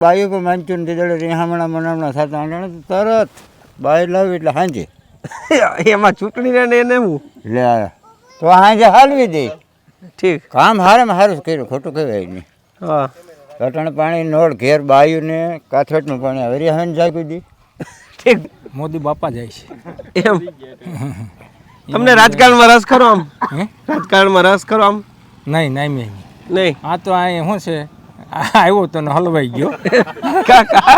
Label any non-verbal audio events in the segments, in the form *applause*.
બાયું પણ માનતું નથી દડે રીહામણા મનામણા થતા અને તરત બાય લાવી એટલે સાંજે *laughs* એમાં ચૂંટણી ને એને હું? એટલે તો સાંજે હાલવી દે. ઠીક. કામ હારે સારું કર્યું ખોટું કહેવાય નહીં. હા. રટણ પાણી નોળ ઘેર બાયું ને કાથરટનું પાણી આવે. રીહાન જાગી દી. ઠીક. મોદી બાપા જાય છે. એમ. *laughs* તમને રાજકારણમાં રસ ખરો આમ? રાજકારણમાં રસ ખરો આમ? નહીં નહીં મેં નહીં. આ તો અહીં શું છે? આ આવ્યો તો ને હલવાઈ ગયો. કાકા.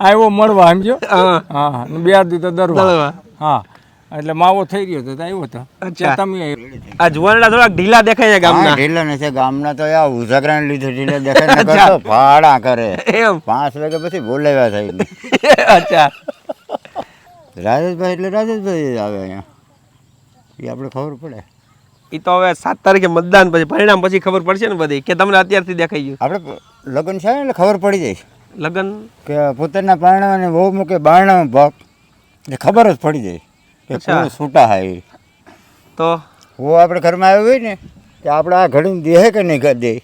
આવ્યો મળવા સમજો? હા. હા બે દી તો દરવા. હા એટલે માવો થઈ રહ્યો તો આવ્યો તો. અચ્છા. તમે આ જુવાનડા થોડાક ઢીલા દેખાય છે ગામના. ઢીલા નથી ગામના તો આ ઉઝાગરાને લીધે ઢીલા દેખાય ને કરતો ભાડા કરે. એમ. પાંચ વાગે પછી બોલાવ્યા થઈ *laughs* અચ્છા. રાજેશભાઈ એટલે રાજેશભાઈ આવે અહીંયા. એ આપણે ખબર પડે. એ તો હવે સાત તારીખે મતદાન પછી પરિણામ પછી ખબર પડશે ને બધી કે તમને અત્યારથી દેખાઈ ગયું. આપણે લગ્ન છે ને એટલે ખબર પડી જાય લગ્ન? કે પોતાના પારણાને બહુ મૂકે બારણામાં ભાગ એ ખબર જ પડી જાય કે. કોણ છૂટા હા તો? હું આપણે ઘરમાં આવ્યો હોય ને કે આપણે આ ઘડીને દે કે નહીં દે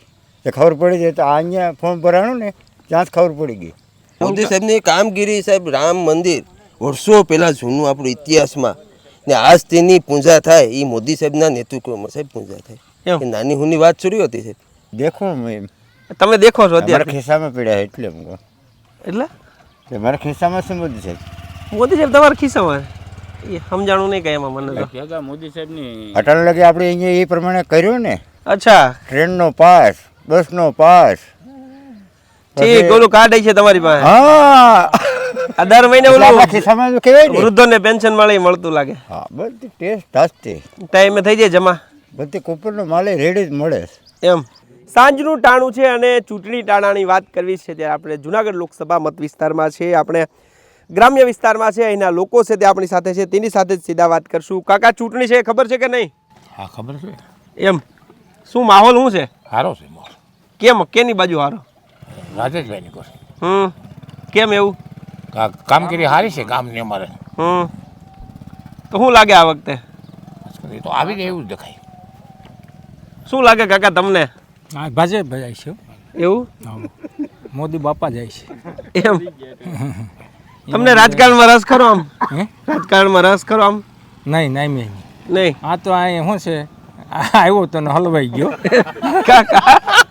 એ ખબર પડી જાય તો આ અહીંયા ફોર્મ ભરાણું ને ત્યાં જ ખબર પડી ગઈ. મોદી સાહેબની કામગીરી સાહેબ રામ મંદિર વર્ષો પહેલાં જૂનું આપણું ઇતિહાસમાં ને આજ તેની પૂજા થાય એ મોદી સાહેબના નેતૃત્વમાં સાહેબ પૂજા થાય. એ નાની હુની વાત છોડી હતી સાહેબ? દેખો એમ. તમે દેખો છો અત્યારે. ખિસ્સામાં પીડ્યા એટલે એટલે? મારા ખિસ્સામાં શું મોદી સાહેબ? મોદી સાહેબ તમારા ખિસ્સામાં? એ સમજાણું નહીં કઈ એમાં મને તો. મોદી સાહેબની અટલ લગે આપણે અહીંયા એ પ્રમાણે કર્યું ને? અચ્છા. ટ્રેનનો પાસ બસનો પાસ ઠીક ઓલું કાર્ડ છે તમારી પાસે. હા. દર મહિને ઓલું ખિસ્સામાં તો કહેવાય વૃદ્ધોને પેન્શન મળે મળતું લાગે. હા બધી ટેસ્ટ હસ્તી ટાઈમે થઈ જાય જમા. બધી કોપરનો માલે રેડી જ મળે. એમ. સાંજનું ટાણું છે અને ચૂંટણી ટાણાની વાત કરવી છે ત્યારે આપણે જુનાગઢ લોકસભા મત વિસ્તારમાં છે આપણે ગ્રામ્ય વિસ્તારમાં છે અહીંના લોકો છે તે આપણી સાથે છે. તેની સાથે જ સીધા વાત કરશું. કાકા ચૂંટણી છે ખબર છે કે નહીં? હા ખબર છે. એમ. શું માહોલ શું છે? સારો છે માહોલ. કેમ કેની બાજુ હારો? રાજેશભાઈની કોર હમ. કેમ એવું? કામગીરી સારી છે ગામની અમારે. હમ. તો શું લાગે આ વખતે? એ તો આવી જાય એવું જ દેખાય. શું લાગે કાકા તમને? હા ભાજપ જાય છે એવું? મોદી બાપા જાય છે. એમ? તમને રાજકારણમાં રસ ખરો આમ? હે? રાજકારણમાં રસ ખરો આમ? નહીં નહીં મેં નહીં. આ તો અહીં શું છે? આ આવ્યો તો હલવાઈ ગયો. *laughs* કાકા?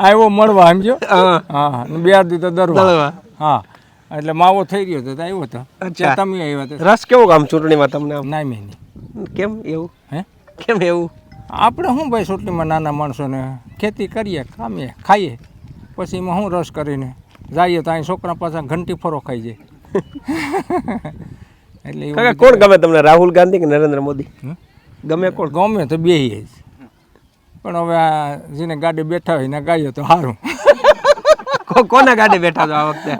આવ્યો મળવા સમજો? *laughs* હા. બે દી તો દરવા. હા. એટલે માવો થઈ ગયો તો આવ્યો તો. અચ્છા. તમે આવ્યા તો? રસ કેવો આમ ચૂંટણીમાં તમને ના મેં કેમ એવું? હે? કેમ એવું? આપણે શું ભાઈ ચૂંટણીમાં નાના માણસોને ખેતી કરીએ કામીએ ખાઈએ પછી એમાં શું રસ કરીને જઈએ તો અહીં છોકરા પાછા ઘંટી ફરો ખાઈ જાય. *laughs* એટલે કોણ ગમે તમને? રાહુલ ગાંધી કે નરેન્દ્ર મોદી? ગમે કોણ? ગમે તો બે જ. પણ હવે આ જેને ગાડી બેઠા હોય ને ગાઈએ તો સારું *laughs* કોના ગાડે બેઠા છો આ વખતે?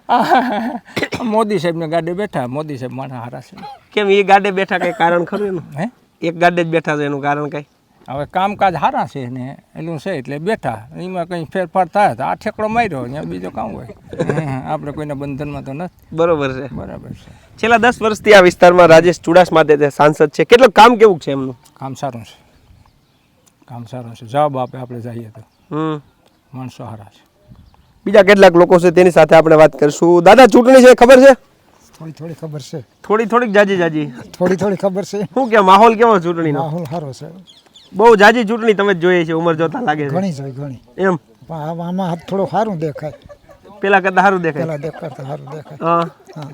*laughs* મોદી સાહેબને ગાડી બેઠા મોદી સાહેબ મારા હારા છે. કેમ એ ગાડે બેઠા કઈ કારણ ખરું એનું? હે? એક ગાડે જ બેઠા છે એનું કારણ કઈ? હવે કામકાજ સારા છે ને એનું છે એટલે બેઠા. એમાં કંઈ ફેરફાર થાય તો આ ઠેકડો માર્યો ને બીજો કામ હોય. આપણે કોઈના બંધનમાં તો નથી. બરોબર છે. બરાબર છે. છેલ્લા દસ વર્ષથી આ વિસ્તારમાં રાજેશ ચુડાસમા તે સાંસદ છે. કેટલું કામ કેવું છે એમનું? કામ સારું છે. કામ સારું છે. જવાબ આપે આપણે જઈએ તો. માણસો સારા છે. બીજા કેટલાક લોકો છે તેની સાથે આપણે વાત કરીશું. દાદા ચૂંટણી છે ખબર છે? થોડી થોડી ખબર છે. થોડી થોડીક જાજી જાજી. થોડી થોડી ખબર છે. શું કે માહોલ કેવો ચૂંટણીનો? માહોલ સારો છે. બહુ જાજી ચૂંટણી તમે જ જોઈએ છે ઉંમર જોતા લાગે છે. ઘણી છે ઘણી. એમ? પણ આમાં- થોડો સારું દેખાય. પેલા કરતા સારું દેખાય. પેલા દેખાતા સારું દેખાય. હા. હા.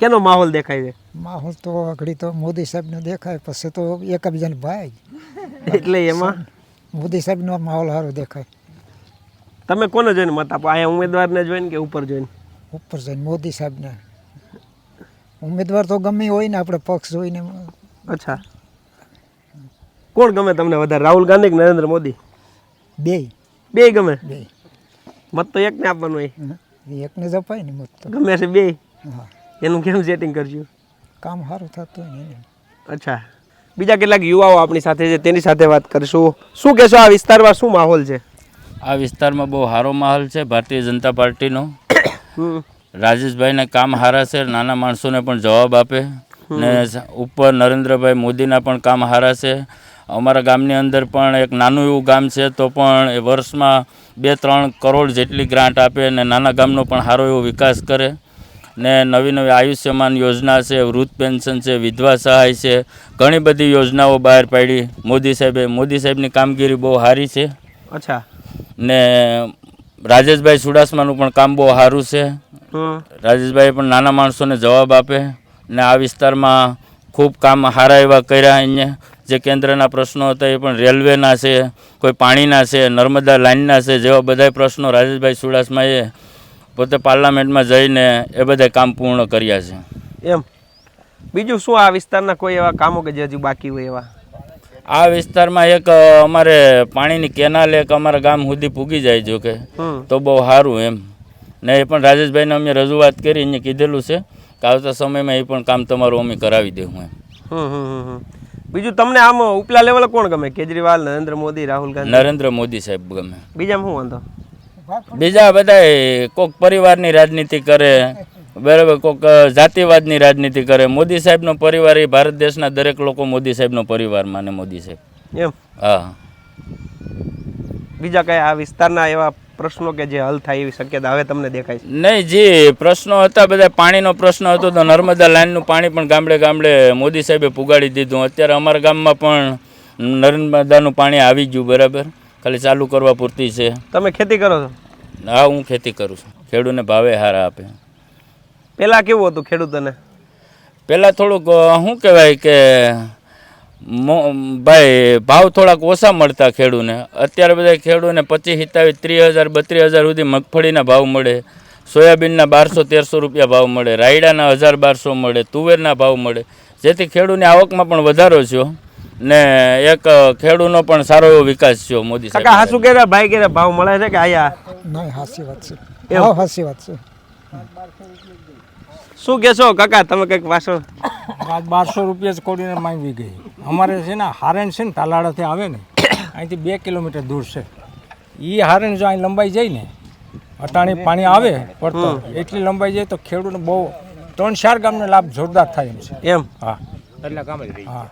કેનો માહોલ દેખાય છે? માહોલ તો ઘડી તો મોદી સાહેબનો દેખાય પછી તો એકબીજાને ભાઈ. એટલે એમાં? મોદી સાહેબનો માહોલ સારો દેખાય. તમે કોને જોઈને મત આપો? અહીંયા ઉમેદવારને જોઈને કે ઉપર જોઈને? ઉપર જઈને મોદી સાહેબને. ઉમેદવાર તો ગમે હોય ને આપણે પક્ષ જોઈને અચ્છા. કોણ ગમે તમને વધારે? રાહુલ ગાંધી કે નરેન્દ્ર મોદી? બે. બે ગમે? બે. મત તો એકને આપવાનું હોય. એકને જ અપાય ને મત તો. ગમે છે બે? એનું કેમ સેટિંગ કરજો? કામ સારું થતું હોય ને અચ્છા. બીજા કેટલાક યુવાઓ આપણી સાથે છે તેની સાથે વાત કરીશું. શું કહેશો આ વિસ્તારમાં શું માહોલ છે? આ વિસ્તારમાં બહુ સારો માહોલ છે ભારતીય જનતા પાર્ટીનો. રાજેશભાઈને કામ સારા છે નાના માણસોને પણ જવાબ આપે. ને ઉપર નરેન્દ્રભાઈ મોદીના પણ કામ સારા છે. અમારા ગામની અંદર પણ એક નાનું એવું ગામ છે તો પણ એ વર્ષમાં બે ત્રણ કરોડ જેટલી ગ્રાન્ટ આપે અને નાના ગામનો પણ સારો એવો વિકાસ કરે. ને નવી નવી આયુષ્યમાન યોજના છે વૃદ્ધ પેન્શન છે વિધવા સહાય છે ઘણી બધી યોજનાઓ બહાર પાડી. મોદી સાહેબે મોદી સાહેબની કામગીરી બહુ સારી છે. અચ્છા. ને રાજેશભાઈ ચુડાસમાનું પણ કામ બહુ સારું છે. રાજેશભાઈ પણ નાના માણસોને જવાબ આપે ને આ વિસ્તારમાં ખૂબ કામ સારા એવા કર્યા અહીંયા. જે કેન્દ્રના પ્રશ્નો હતા એ પણ રેલવેના છે કોઈ પાણીના છે નર્મદા લાઇનના છે જેવા બધા પ્રશ્નો રાજેશભાઈ ચુડાસમાએ પોતે પાર્લામેન્ટમાં જઈને એ બધા કામ પૂર્ણ કર્યા છે. એમ. બીજું શું આ વિસ્તારના કોઈ એવા કામો કે જે હજુ બાકી હોય એવા? આ વિસ્તારમાં એક અમારે પાણીની કેનાલ એક અમારા ગામ સુધી પૂગી જાય જો કે તો બહુ સારું એમ. ને એ પણ રાજેશભાઈને અમે રજૂઆત કરી એને કીધેલું છે કે આવતા સમયમાં એ પણ કામ તમારું અમે કરાવી દેવું એમ. બીજું તમને આમ ઉપલા લેવલે કોણ ગમે? કેજરીવાલ નરેન્દ્ર મોદી રાહુલ ગાંધી? નરેન્દ્ર મોદી સાહેબ ગમે. બીજામાં શું વાંધો? બીજા બધા કોક પરિવારની રાજનીતિ કરે બરાબર કોક જાતિવાદની રાજનીતિ કરે. મોદી સાહેબનો પરિવાર એ ભારત દેશના દરેક લોકો મોદી સાહેબનો પરિવાર માને મોદી સાહેબ. એમ? હા. બીજા કઈ આ વિસ્તારના એવા પ્રશ્નો કે જે હલ થાય એવી શક્યતા હવે તમને દેખાય છે? નહીં જે પ્રશ્નો હતા બધા પાણીનો પ્રશ્ન હતો તો નર્મદા લાઇનનું પાણી પણ ગામડે ગામડે મોદી સાહેબે પુગાડી દીધું. અત્યારે અમારા ગામમાં પણ નર્મદાનું પાણી આવી ગયું બરાબર. ખાલી ચાલુ કરવા પૂરતી છે. તમે ખેતી કરો છો? હા હું ખેતી કરું છું. ખેડૂતને ભાવે હારા આપે. પહેલાં કેવું હતું ખેડૂતોને? પહેલાં થોડુંક શું કહેવાય કે ભાઈ ભાવ થોડાક ઓછા મળતા ખેડૂને. અત્યારે બધા ખેડૂને પચીસ સિત્તાવીસ ત્રીસ હજાર બત્રીસ હજાર સુધી મગફળીના ભાવ મળે. સોયાબીનના બારસો તેરસો રૂપિયા ભાવ મળે. રાયડાના હજાર બારસો મળે. તુવેરના ભાવ મળે. જેથી ખેડૂની આવકમાં પણ વધારો થયો. ને એક ખેડૂનો પણ સારો એવો વિકાસ થયો મોદી કાકા સાહેબ હાસુ કેરા ભાઈ કેરા ભાવ મળે છે કે આયા? નહીં હાસી વાત છે? હા હાસી વાત છે. શું કહેશો કાકા તમે કંઈક વાસો? બારસો રૂપિયા જ કોડીને માંગવી ગઈ. અમારે છે ને હારણ છે ને તાલાડાથી આવે ને અહીંથી બે કિલોમીટર દૂર છે. એ હારણ જો અહીં લંબાઈ જાય ને અટાણી પાણી આવે પડતો એટલી લંબાઈ જાય તો ખેડૂતને બહુ ત્રણ ચાર ગામને લાભ જોરદાર થાય એમ છે. એમ. હા. હા.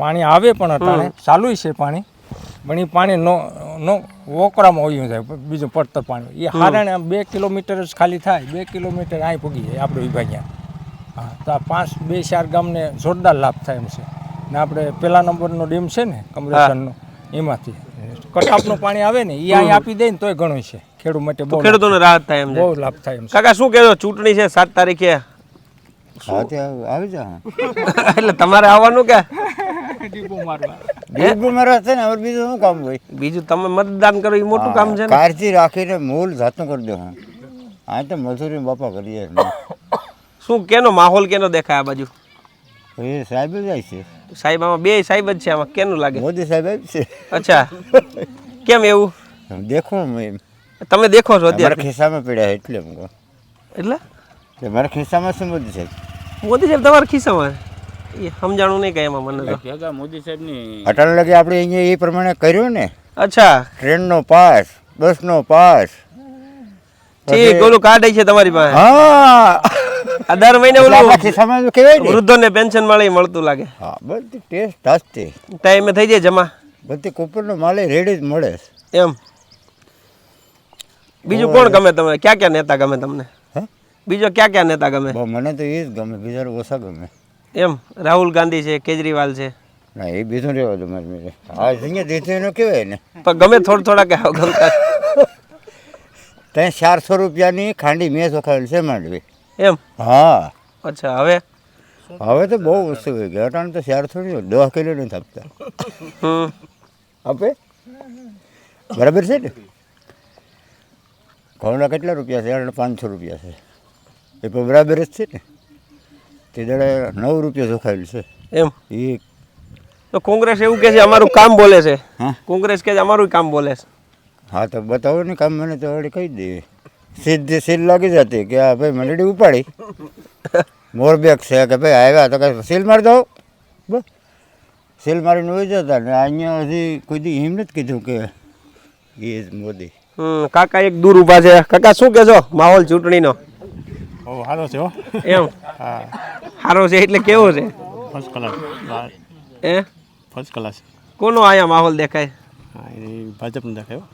પાણી આવે પણ અટાણે ચાલુ છે પાણી પણ એ પાણી નો નો વોકરામાં ઓયું જાય બીજું પડતર પાણી. એ હારણ બે કિલોમીટર જ ખાલી થાય બે કિલોમીટર અહીં પૂગી જાય આપણે વિભાગ્યા હા તો આ પાંચ બે ચાર ગામને જોરદાર લાભ થાય એમ છે. ને આપણે પહેલા નંબરનો ડેમ છે ને કમરેશનનો એમાંથી. કટાપનું પાણી આવે ને એ અહીં આપી દે ને તોય ઘણું છે. ખેડૂત માટે બહુ લાભ- ખેડૂતોને રાહત થાય એમ છે. બહુ લાભ થાય એમ કાકા શું કહેશો? ચૂંટણી છે સાત તારીખે? આવી જા. *laughs* એટલે તમારે આવવાનું કે? *laughs* મારા છે ને હવે બીજું શું કામ હોય? બીજું તમે મતદાન કરો એ મોટું કામ છે ને? કારથી રાખીને મૂળ જાતનું કરી દો હું. આ તો મજૂરી બાપા કરીએ શું કેનો માહોલ કેનો દેખાય આ બાજુ? એ સાહેબ જ છે. સાહેબ આમાં બે સાહેબ જ છે આમાં કેનું લાગે? મોદી સાહેબ આવી છે. અચ્છા. કેમ એવું? દેખો એમ. તમે દેખો છો અત્યારે? ખિસ્સામાં પડ્યા એટલે એટલે? મારા ખિસ્સામાં શું મોદી સાહેબ? મોદી સાહેબ તમારા ખિસ્સામાં? એ સમજાણું નહીં કઈ એમાં મને તો. ભેગા મોદી સાહેબની અટલ લગે આપણે અહીંયા એ પ્રમાણે કર્યું ને? અચ્છા. ટ્રેનનો પાસ બસનો પાસ. ઠીક ઓલું કાર્ડ છે તમારી પાસે. હા. આ દર મહિને ઓલું ખિસ્સામાં ને? વૃદ્ધોને પેન્શન મળે મળતું લાગે. હા બધી ટેસ્ટ તાજતી ટાઈમે થઈ જાય જમા. બધી કુપનનો માલે રેડી જ મળે. એમ. બીજું કોણ ગમે તમે ક્યાં ક્યાં નેતા ગમે તમને? બીજો ક્યાં ક્યાં નેતા ગમે? મને તો એ જ ગમે બીજા ઓછા ગમે. એમ રાહુલ ગાંધી છે કેજરીવાલ છે. ના એ બીજું રહેવા દો મારી મેરે. આ અહીંયા દેતું એનો કહેવાય ને? પણ ગમે થોડા થોડા કે આવ ગમતા. ત્યાં ચારસો રૂપિયાની ખાંડી મેં ચોખાવેલી છે માંડવી. એમ? હા. અચ્છા હવે? હવે તો બહુ વસ્તુ ગયા. અટાણે તો ચારસો નહીં દસ કિલો નથી આપતા. આપે? બરાબર છે ને? ઘઉંના કેટલા રૂપિયા છે? પાંચસો રૂપિયા છે. એ પણ બરાબર જ છે ને? તે દાડે નવ રૂપિયા ચોખાયેલું છે. એમ? એ તો કોંગ્રેસ એવું કે છે અમારું કામ બોલે છે. હા? કોંગ્રેસ કે છે અમારું કામ બોલે છે. હા તો બતાવો ને કામ મને તો વળી કહી દે. સીધી સીલ લાગી જતી કે આ ભાઈ મંડળી ઉપાડી. *laughs* મોરબેક છે કે ભાઈ આવ્યા તો કે સીલ મારી દો બસ. સીલ મારીને હોય જતા ને અહીંયા હજી કોઈ દી એમ નથી કીધું કે એ મોદી. કાકા એક દૂર ઊભા છે. કાકા શું કહેશો? માહોલ ચૂંટણીનો? ઓ સારો છે? હો. એમ સારો છે એટલે કેવો છે? ફર્સ્ટ ક્લાસ એ ફર્સ્ટ ક્લાસ કોનો આયા માહોલ દેખાય? હા ભાજપને દેખાયો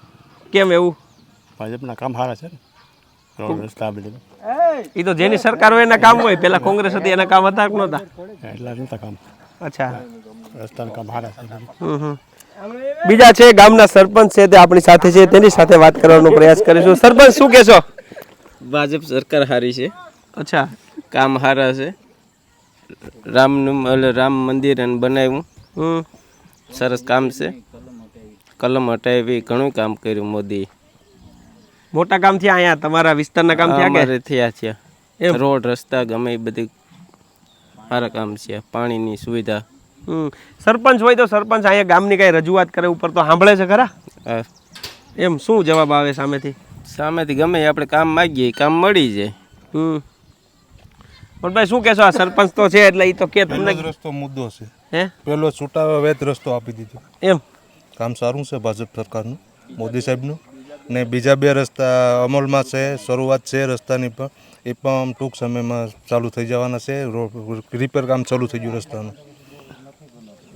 કેમ એવું? ભાજપના કામ સારા છે રોડ રસ્તા એ તો જેની સરકાર હોય એના કામ હોય. પેલા કોંગ્રેસ હતી એના કામ હતા કે નહોતા? એટલા નહોતા કામ. અચ્છા. રસ્તાનું કામ સારા છે. બીજા છે ગામના સરપંચ છે તે આપણી સાથે છે. તેની સાથે વાત કરવાનો પ્રયાસ કરીશું. સરપંચ શું કહેશો? ભાજપ સરકાર સારી છે. અચ્છા. કામ સારા છે. રામનું એટલે રામ મંદિર એને બનાવ્યું. હમ. સરસ કામ છે. કલમ હટાવી ઘણું કામ કર્યું મોદી મોટા કામ થયા અહીંયા? તમારા વિસ્તારના કામ થયા કે? થયા છે. એમ? રોડ રસ્તા ગમે એ બધી સારા કામ છે. પાણીની સુવિધા. હમ. સરપંચ હોય તો સરપંચ અહીંયા ગામની કઈ રજૂઆત કરે ઉપર તો સાંભળે છે ખરા? એમ શું જવાબ આવે સામેથી? સામેથી ગમે આપણે કામ માગીએ કામ મળી જાય. હમ. પણ ભાઈ શું કહેશો આ સરપંચ તો છે એટલે એ તો કે તમને રસ્તો મુદ્દો છે. હે? પહેલો છૂટાવે વેત રસ્તો આપી દીધો. એમ? કામ સારું છે ભાજપ સરકારનું મોદી સાહેબનું. ને બીજા બે રસ્તા અમલમાં છે શરૂઆત છે રસ્તાની પણ. એ પણ ટૂંક સમયમાં ચાલુ થઈ જવાના છે રિપેર કામ ચાલુ થઈ ગયું રસ્તાનું.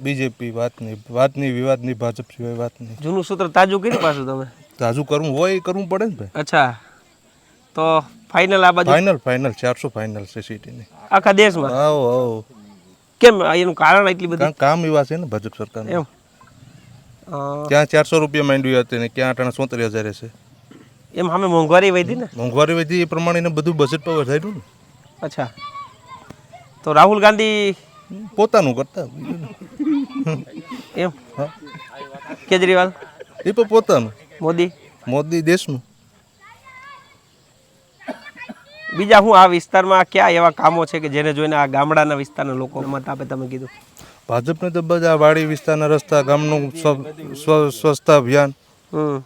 બીજેપી વાત નહીં વાત નહીં વિવાદ નહીં ભાજપ સિવાય વાત નહીં જૂનું સૂત્ર તાજું કર્યું પાછું તમે? તાજું કરવું હોય એ કરવું પડે ને ભાઈ. અચ્છા. તો ફાઇનલ આ બાજુ? ફાઇનલ ફાઇનલ ચારસો ફાઇનલ છે સિટીની આખા દેશમાં? આવો આવો. કેમ એનું કારણ એટલી બધી? કામ એવા છે ને ભાજપ સરકાર એમ. ક્યાં ત્યાં ચારસો રૂપિયા માંડ્યું હતી ને ક્યાં અટાણે સોતરી હજાર છે. એમ અમે મોંઘવારી વધી ને? મોંઘવારી વધી એ પ્રમાણે એને બધું બજેટ પર વધાર્યું ને. અચ્છા. તો રાહુલ ગાંધી પોતાનું કરતા. એમ. કેજરીવાલ? એ પણ પોતાનું. મોદી? મોદી દેશનું. બીજા હું આ વિસ્તારમાં કયા એવા કામો છે કે જેને જોઈને આ ગામડાના વિસ્તારના લોકો મત આપે તમે કીધું? ભાજપને તો બધા વાડી વિસ્તારના રસ્તા ગામનું સ્વ- સ્વ- સ્વચ્છતા અભિયાન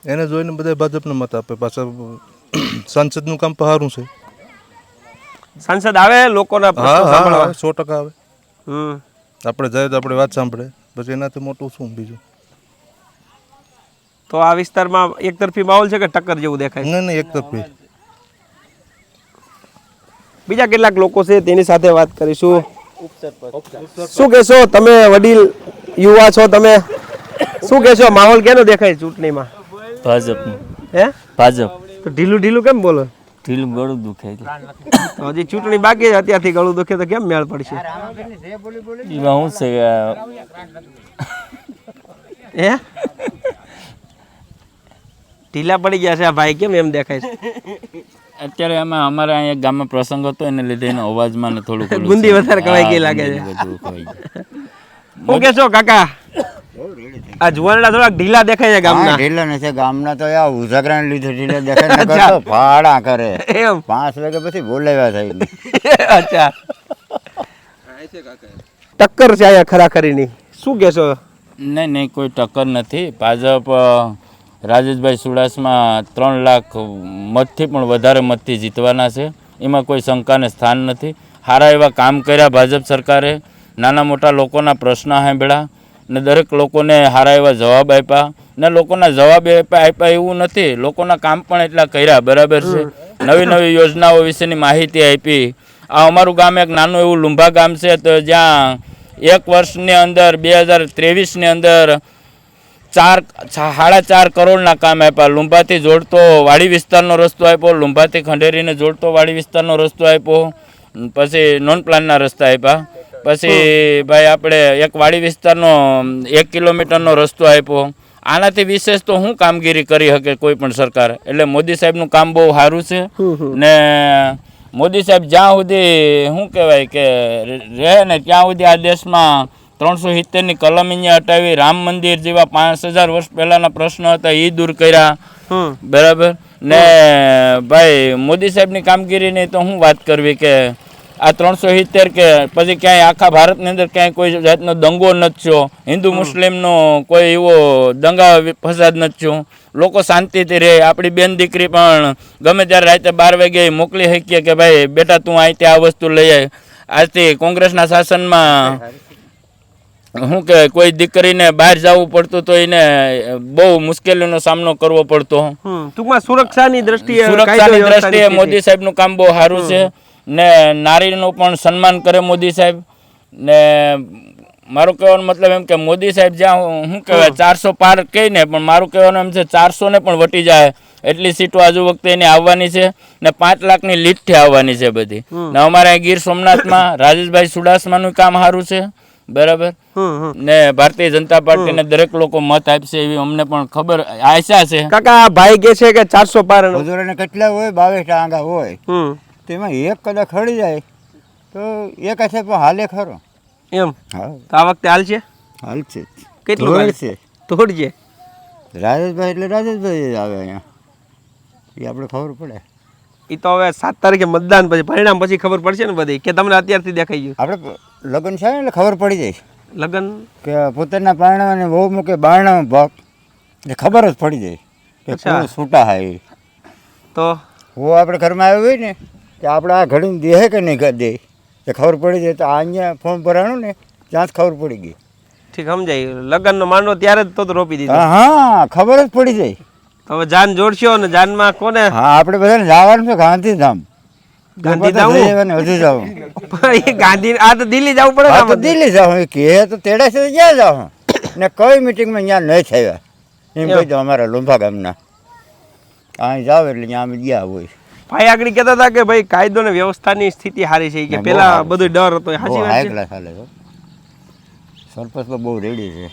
એને જોઈને બધા ભાજપને મત આપે. પાછા સંસદનું કામ પહારું છે. સાંસદ આવે લોકોના સો ટકા આવે. હમ. આપણે જાય તો આપણે વાત સાંભળે. પછી એનાથી મોટું શું બીજું? તો આ વિસ્તારમાં એક તરફી માહોલ છે કે ટક્કર જેવું દેખાય? નહીં નહીં એક તરફી. બીજા કેટલાક લોકો છે તેની સાથે વાત કરીશું. શું કહેશો તમે વડીલ યુવા છો તમે? શું કહેશો? માહોલ કેનો દેખાય ચૂંટણીમાં? ભાજપ. હે? ભાજપ. તો ઢીલું ઢીલું કેમ બોલો? ઢીલું ગળું દુખે છે તો હજી ચૂંટણી બાકી છે અત્યારથી ગળું દુખે તો કેમ મેળ પડશે? એમાં શું છે હે? ઢીલા પડી ગયા છે. આ ભાઈ કેમ એમ દેખાય છે? અત્યારે અમે અમારા અહીંયા ગામમાં પ્રસંગ હતો એને લીધે એનો અવાજમાં ને થોડું ગુંદી વધારે કવાઈ ગઈ લાગે છે. શું કહેશો કાકા? આ જુવાનડા થોડાક ઢીલા દેખાય છે ગામના. ઢીલા નથી. ગામના તો આ ઉઝાગરાને લીધે ઢીલા દેખાય ને કરતો ફાડા કરે. એમ. પાંચ વાગે પછી બોલાવ્યા થાય *laughs* અચ્છા. ટક્કર છે અહીંયા ખરાખરીની. શું કહેશો નહીં નહીં કોઈ ટક્કર નથી. ભાજપ રાજેશભાઈ સુડાસમાં ત્રણ લાખ મતથી પણ વધારે મતથી જીતવાના છે. એમાં કોઈ શંકાને સ્થાન નથી. સારા એવા કામ કર્યા ભાજપ સરકારે. નાના મોટા લોકોના પ્રશ્ન સાંભળ્યા ને દરેક લોકોને સારા એવા જવાબ આપ્યા ને લોકોના જવાબ આપ્યા આપ્યા એવું નથી. લોકોના કામ પણ એટલા કર્યા, બરાબર છે. નવી નવી યોજનાઓ વિશેની માહિતી આપી. આ અમારું ગામ એક નાનું એવું લુંભા ગામ છે, તો જ્યાં એક વર્ષની અંદર, બે હજાર ત્રેવીસની અંદર ચાર સાડા ચાર કરોડના કામ આપ્યા. લુંબાથી જોડતો વાડી વિસ્તારનો રસ્તો આપ્યો લુંબાથી ખંડેરીને જોડતો વાડી વિસ્તારનો રસ્તો આપ્યો પછી નોન પ્લાનના રસ્તા આપ્યા. પછી ભાઈ આપણે એક વાડી વિસ્તારનો એક કિલોમીટરનો રસ્તો આપ્યો. આનાથી વિશેષ તો હું કામગીરી કરી શકે કોઈ પણ સરકાર. એટલે મોદી સાહેબનું કામ બહુ સારું છે. ને મોદી સાહેબ જ્યાં સુધી શું કહેવાય કે રહે ને ત્યાં સુધી આ દેશમાં ત્રણસો સિત્તેરની કલમ અહીંયા હટાવી રામ મંદિર જેવા પાંચ હજાર વર્ષ પહેલાના પ્રશ્નો હતા એ દૂર કર્યા. બરાબર? ને ભાઈ મોદી સાહેબની કામગીરીની તો હું વાત કરવી કે આ ત્રણસો સિત્તેર કે પછી ક્યાંય આખા ભારતની અંદર ક્યાંય કોઈ જાતનો દંગો નથી થયો. હિન્દુ મુસ્લિમનો કોઈ એવો દંગા ફસાદ નથી થયો. લોકો શાંતિથી રહે. આપણી બેન દીકરી પણ ગમે ત્યારે રાતે બાર વાગે મોકલી શકીએ કે ભાઈ બેટા તું અહીંથી આ વસ્તુ લઈ આય. આજથી કોંગ્રેસના શાસનમાં શું કે કોઈ દીકરીને બહાર જવું પડતું તો એને બહુ મુશ્કેલીનો સામનો કરવો પડતો. ટૂંકમાં સુરક્ષાની દ્રષ્ટિએ સુરક્ષાની દ્રષ્ટિએ મોદી સાહેબનું કામ બહુ સારું છે. ને નારીનું પણ સન્માન કરે મોદી સાહેબ. ને મારું કહેવાનો મતલબ એમ કે મોદી સાહેબ જ્યાં શું કહેવાય ચારસો પાર કહીને પણ મારું કહેવાનું એમ છે ચારસો ને પણ વટી જાય. એટલી સીટો આજુ વખતે એની આવવાની છે ને પાંચ લાખની લીટથી આવવાની છે બધી. ને અમારે ગીર સોમનાથમાં રાજેશભાઈ સુડાસમાનું કામ સારું છે. બરાબર? ને ભારતીય જનતા પાર્ટીને દરેક લોકો મત આપશે એવી અમને પણ ખબર આશા છે. કાકા ભાઈ કે છે કે ચારસો પાર એનો. મજૂરોને કેટલા હોય? બાવીસ ટાંગા હોય. હમ. તેમાં એક કદાચ ખડી જાય. તો એક હશે પણ હાલે ખરો. એમ? હા. તો આ વખતે હાલ છે હાલ છે. કેટલું હાલ? છે. તોડજે રાજેશભાઈ એટલે રાજેશભાઈ જ આવે અહીંયા. એ આપણે ખબર પડે. એ તો હવે સાત તારીખે મતદાન પછી પરિણામ પછી ખબર પડશે ને બધી કે તમને અત્યારથી દેખાઈ ગયું. આપણે લગ્ન છે એટલે ખબર પડી જાય લગ્ન? કે પોતાના પારણાને બહુ મૂકે બારણામાં ભાગ એ ખબર જ પડી જાય કે. કોણ છૂટા હા તો? હું આપણે ઘરમાં આવ્યો હોય ને કે આપણે આ ઘડીને દેહે કે નહીં દે? એ ખબર પડી જાય તો આ અહીંયા ફોર્મ ભરાણું ને ત્યાં જ ખબર પડી ગઈ. ઠીક સમજાય. લગ્નનો માંડવો ત્યારે જ તો રોપી દીધો. હા હા ખબર જ પડી જાય. તમે જાન જોડશો ને જાનમાં કોને? હા આપણે બધાને જવાનું છે ગાંધીધામ. હજુ જવું પણ એ ગાંધી આ તો દિલ્હી જવું પડે ને હા તો દિલ્હી જાઉં. એ તો તેડા છે ક્યાં જાઉં. ને કઈ મિટિંગમાં ત્યાં નહીં થયા. એમ કહી દો અમારા લોંભા ગામના. અહીં જાવ એટલે ત્યાં અમે ગયા હોય. ભાઈ આગળ કહેતા હતા કે ભાઈ કાયદો ને વ્યવસ્થાની સ્થિતિ સારી છે. કે પેલા બધો ડર હતો. એ હાઈ ક્લાસ હાલે સરપંચ તો બહુ રેડી છે.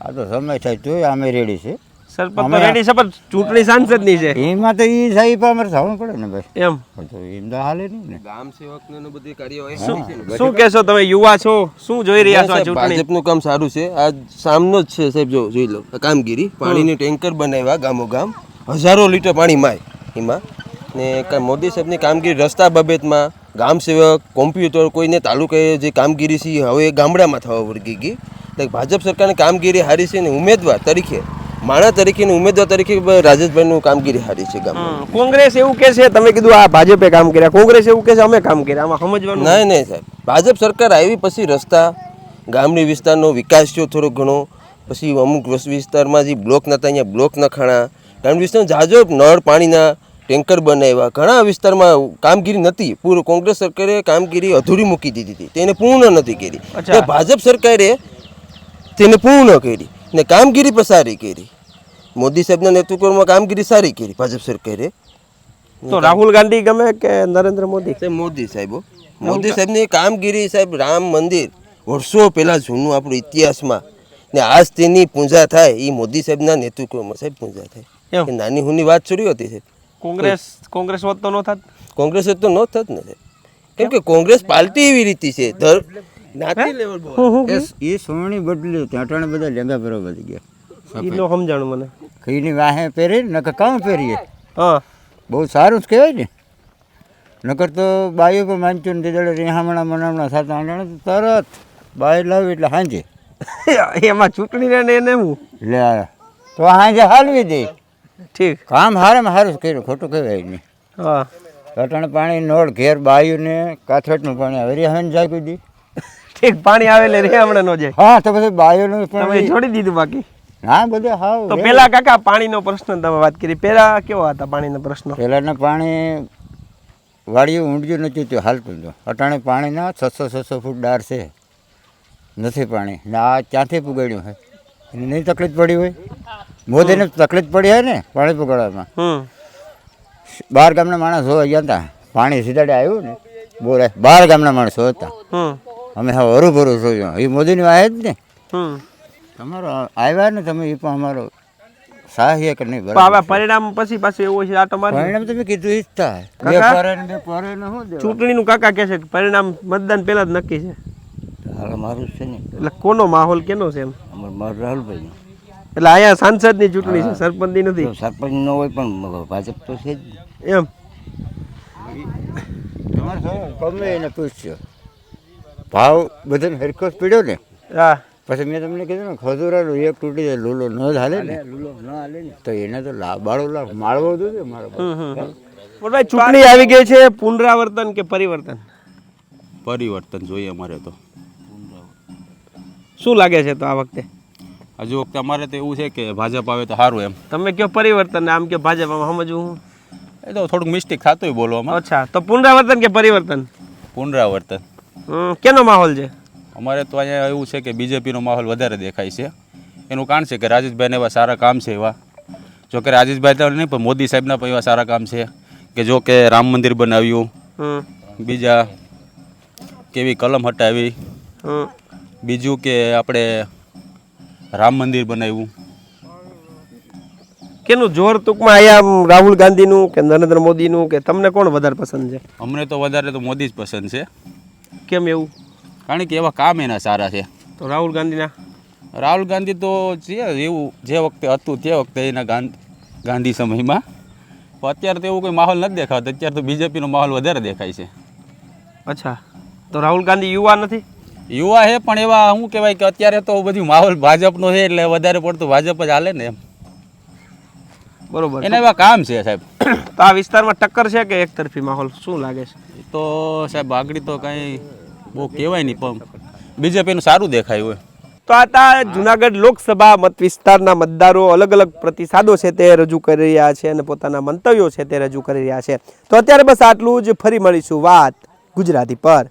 આ તો સમય થાય તોય અમે રેડી છે. સરપંચ તો રેડી છે પણ ચૂંટણી સાંસદની છે. એમાં તો એ સાહેબ અમારે થવું પડે ને ભાઈ. એમ. તો એમ તો હાલે નહીં ને. ગામ સેવકનું બધી કાર્યવાહી શું કહેશો તમે યુવા છો? શું જોઈ રહ્યા છો આ ચૂંટણી? ભાજપનું કામ સારું છે. આ સામનો જ છે સાહેબ જો જોઈ લો કામગીરી. પાણીની ટેન્કર બનાવ્યા ગામો ગામ હજારો લીટર પાણી માય એમાં. ને મોદી સાહેબની કામગીરી રસ્તા બાબતમાં ગામ સેવક કોમ્પ્યુટર કોઈને તાલુકાએ જે કામગીરી છે હવે ગામડામાં થવા વળગી ગઈ. એટલે ભાજપ સરકારની કામગીરી હારી છે ને ઉમેદવાર તરીકે માણા તરીકે ઉમેદવાર તરીકે રાજેશભાઈનું કામગીરી સારી છે ગામમાં. કોંગ્રેસ એવું કે છે તમે કીધું આ ભાજપે કામ કર્યા કોંગ્રેસ એવું કે છે અમે કામ કર્યા આમાં સમજવાનું નહીં નહીં સાહેબ. ભાજપ સરકાર આવી પછી રસ્તા ગામની વિસ્તારનો વિકાસ થયો થોડો ઘણો પછી અમુક વિસ્તારમાં જે બ્લોક નતા અહીંયા બ્લોક નખાણા ગ્રામીણ વિસ્તારમાં જાજો નળ પાણીના ટેન્કર બનાવ્યા. ઘણા વિસ્તારમાં કામગીરી નથી પૂરું કોંગ્રેસ સરકારે કામગીરી અધૂરી મૂકી દીધી હતી. તેને પૂર્ણ નથી કરી. ભાજપ સરકારે તેને પૂર્ણ કરી ને કામગીરી પણ સારી કરી. મોદી સાહેબના નેતૃત્વમાં કામગીરી સારી કરી ભાજપ સરકારે. તો રાહુલ ગાંધી ગમે કે નરેન્દ્ર મોદી? સાહેબ મોદી સાહેબ મોદી સાહેબની કામગીરી સાહેબ રામ મંદિર વર્ષો પહેલાં જૂનું આપણું ઇતિહાસમાં. ને આજ તેની પૂજા થાય એ મોદી સાહેબના નેતૃત્વમાં સાહેબ પૂજા થાય. નાની હુની વાત છોડી હતી સાહેબ. કોંગ્રેસ કોંગ્રેસ હોત તો ન થાત? કોંગ્રેસ તો ન થત ને સાહેબ. કેમ કે કોંગ્રેસ પાર્ટી એવી રીતિ છે ધર જ્ઞાતિ લેવલ એ સોની બદલી ત્યાં બધા લેંગા બધી ગયા. ઈ નો સમજાણું મને. ખીની વાહે પહેરી નકર કાં પહેરીએ. હા. બહુ સારું જ કહેવાય ને. નકર તો બાયો પણ માનતું ને તે રિહામણા મનામણા સાત આંગણા તરત બાય લાવી એટલે સાંજે *laughs* એમાં ચૂંટણી ને એને હું? લે. તો સાંજે હાલવી દે. ઠીક. કામ હારે સારું જ કર્યું ખોટું કહેવાય નહીં. હા. અટાણે પાણી નળ ઘેર બાયુને કાથરટનું પાણી આવે. રેહાન જાગી દી. *laughs* ઠીક પાણી આવે એટલે રે હમણાં નો જાય. હા તો પછી બાયુનું નું પણ. છોડી દીધું બાકી? હા બધે હાવ તો પેલા કાકા પાણીનો પ્રશ્ન તમે વાત કરી. પેલા કેવો હતા પાણીનો પ્રશ્ન? પહેલાંના પાણી વાડિયું ઊંડ્યું નથી થયું હાલતું તો અટાણે પાણીના છસો છસો ફૂટ ડાર છે. નથી પાણી. ને આ ક્યાંથી પુગાડ્યું હોય? એને નહીં તકલીફ પડી હોય? મોદીને તકલીફ પડી હોય ને પાણી પુગાડવામાં? બાર ગામના માણસો ગયા હતા. પાણી સીધાડે આવ્યું ને બોલે બાર ગામના માણસો હતા. અમે હા હરું ભરું જોયું એ મોદીની વાય જ ને તમારો આવ્યા ને તમે એ પણ અમારો સહાયક કે નહીં બરાબર પરિણામ પછી પાછું એવું છે આટો મારી પરિણામ તમે કીધું ઈ જ થાય બે? પરે ને બે પરે ને શું દેવા? ચૂંટણીનું કાકા કહે છે કે પરિણામ મતદાન પહેલા જ નક્કી છે. હાલ મારું છે ને. એટલે કોનો માહોલ કેનો છે એમ? અમાર મારું રાહુલભાઈ એટલે અહીંયા સાંસદની ચૂંટણી છે સરપંચની નથી? સરપંચ ન હોય પણ ભાજપ તો છે જ એમ? તમારે ગમે એને પૂછ્યો. ભાવ બધાને હરખો જ પીડ્યો ને. હા. પછી મેં તમને કીધું ને ખજૂરાનું એક તૂટી જાય લૂલો ન જ હાલે ને. લૂલો ન હાલે ને. તો એને તો લા- લાભ માળવો જોઈએ મારો પણ ભાઈ ચૂંટણી આવી ગઈ છે પુનરાવર્તન કે પરિવર્તન? પરિવર્તન જોઈએ અમારે તો. શું લાગે છે તો આ વખતે? હજુ વખતે અમારે તો એવું છે કે ભાજપ આવે તો સારું એમ. તમે કયો પરિવર્તન આમ કે ભાજપ આમ સમજવું હું? એ તો થોડુંક મિસ્ટેક થતું હોય બોલવામાં. અચ્છા તો પુનરાવર્તન કે પરિવર્તન? પુનરાવર્તન. હમ, કેનો માહોલ છે? અમારે તો અહીંયા એવું છે કે બીજેપીનો માહોલ વધારે દેખાય છે. એનું કારણ છે કે રાજેશભાઈને એવા સારા કામ છે એવા. જો કે રાજેશભાઈ તો નહીં પણ મોદી સાહેબના પણ એવા સારા કામ છે કે જો કે રામ મંદિર બનાવ્યું બીજા કેવી કલમ હટાવી બીજું કે આપણે રામ મંદિર બનાવ્યું. કેનું જોર ટૂંકમાં અહીંયા રાહુલ ગાંધીનું કે નરેન્દ્ર મોદીનું કે તમને કોણ વધારે પસંદ છે? અમને તો વધારે તો મોદી જ પસંદ છે. કેમ એવું? કારણ કે એવા કામ એના સારા છે. તો રાહુલ ગાંધીના? રાહુલ ગાંધી તો છે એવું જે વખતે હતું તે વખતે એના ગાંધી સમયમાં. પણ અત્યારે તો એવું કોઈ માહોલ નથી દેખાતો. અત્યારે તો બીજેપીનો માહોલ વધારે દેખાય છે. અચ્છા. તો રાહુલ ગાંધી યુવા નથી? યુવા છે પણ એવા શું કહેવાય કે અત્યારે તો બધું માહોલ ભાજપનો છે એટલે વધારે પડતું ભાજપ જ હાલે ને એમ. બરોબર. એના એવા કામ છે સાહેબ. તો આ વિસ્તારમાં ટક્કર છે કે એકતરફી માહોલ? શું લાગે છે? તો સાહેબ આગળ તો કાંઈ બહુ કહેવાય નહીં, પણ બીજેપીનું સારું દેખાય હોય. તો આ તા જુનાગઢ લોકસભા મત વિસ્તારના મતદારો અલગ અલગ પ્રતિસાદો છે તે રજૂ કરી રહ્યા છે અને પોતાના મંતવ્યો છે તે રજૂ કરી રહ્યા છે. તો અત્યારે બસ આટલું જ, ફરી મળીશું વાત ગુજરાતી પર.